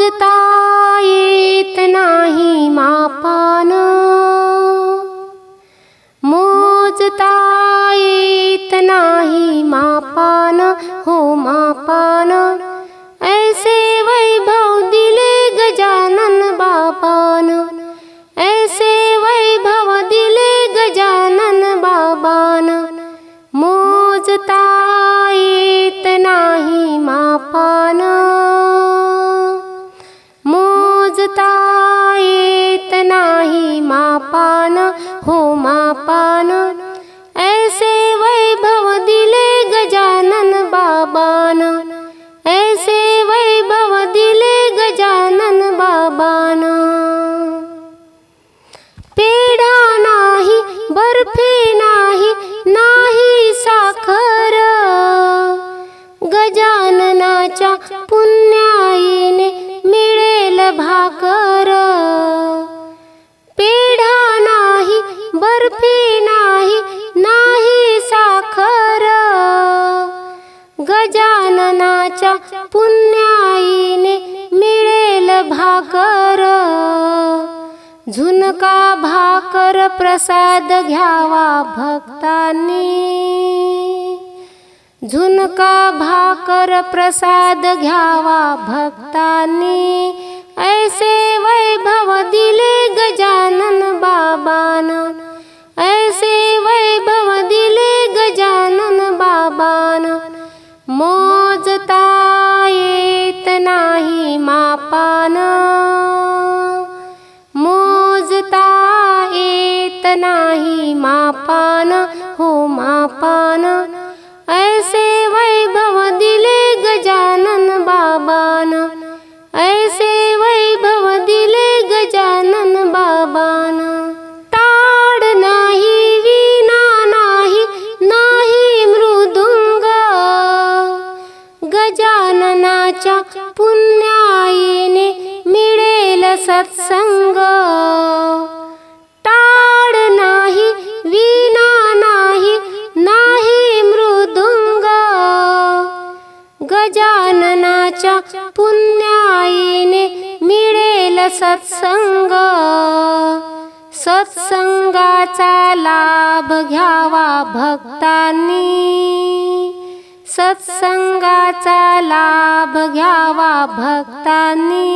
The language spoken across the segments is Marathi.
मोजता येत नाही मापान। मोजता येत नाही मापान हो मापान ऐसे वैभव दिले गजानन बाबान। ऐसे वैभव दिले गजानन बाबान। पेढा नाही बर्फी नाही नाही साखर। गजाननाच्या पुण्याईने मिळेल भाकर। गजाननाच्या पुण्याईने मिळेल भाकर. झुणका भाकर प्रसाद घ्यावा भक्तांनी. झुनका भाकर प्रसाद घ्यावा भक्तांनी. ऐसे वैभव दिले गजानन बाबान. नाही मापान हो मापान. ऐसे वैभव दिले गजानन बाबान. ऐसे वैभव दिले गजानन बाबान. ताड नाही वीणा नाही नाही मृदुंग. गजाननाच्या पुण्याईने मिळेल सत्संग. पुण्याईने मिळेल सत्संग. सत्संगाचा लाभ घ्यावा भक्तांनी. सत्संगाचा लाभ घ्यावा भक्तांनी.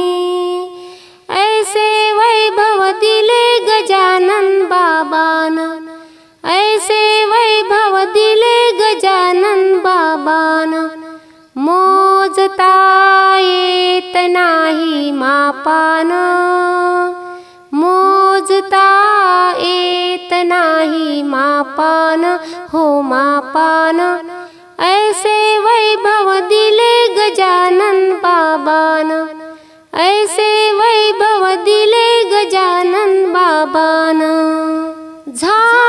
ऐसे वैभव दिले गजानन बाबान. ऐसे वैभव दिले गजानन बाबान. मोजता येत नाही मापान. मोजता येत नाही मापान हो मापान. ऐसे वैभव दिले गजानन बाबान. ऐसे वैभव दिले गजानन बाबान. झा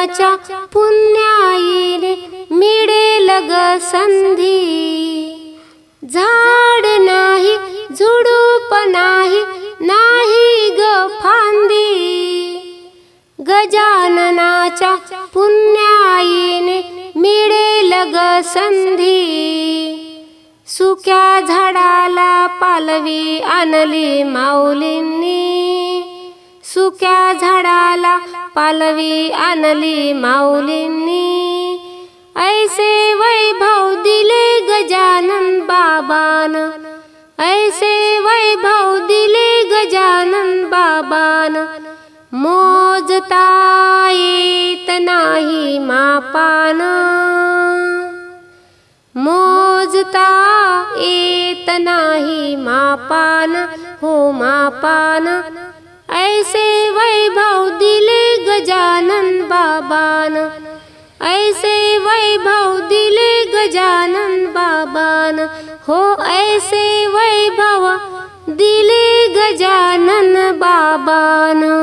गजाननाच्या पुण्याईने मिळेल ग संधी. झाड नाही झुडूप नाही नाही ग फांदी. गजाननाच्या पुण्याईने मिळेल ग संधी. सुक्या झाडाला पालवी आणली माऊलींनी. सुक्या झाडाला पालवी आणली माऊलींनी. ऐसे वैभव दिले गजानन बाबान. ऐसे वैभव दिले गजानन बाबान. मोजता येत नाही मापान. मोजता येत नाही मापान हो मापान. ऐसे वैभव दिले गजानन बाबान। ऐसे वैभव दिले गजानन बाबान। हो ऐसे वैभव दिले गजानन बाबान।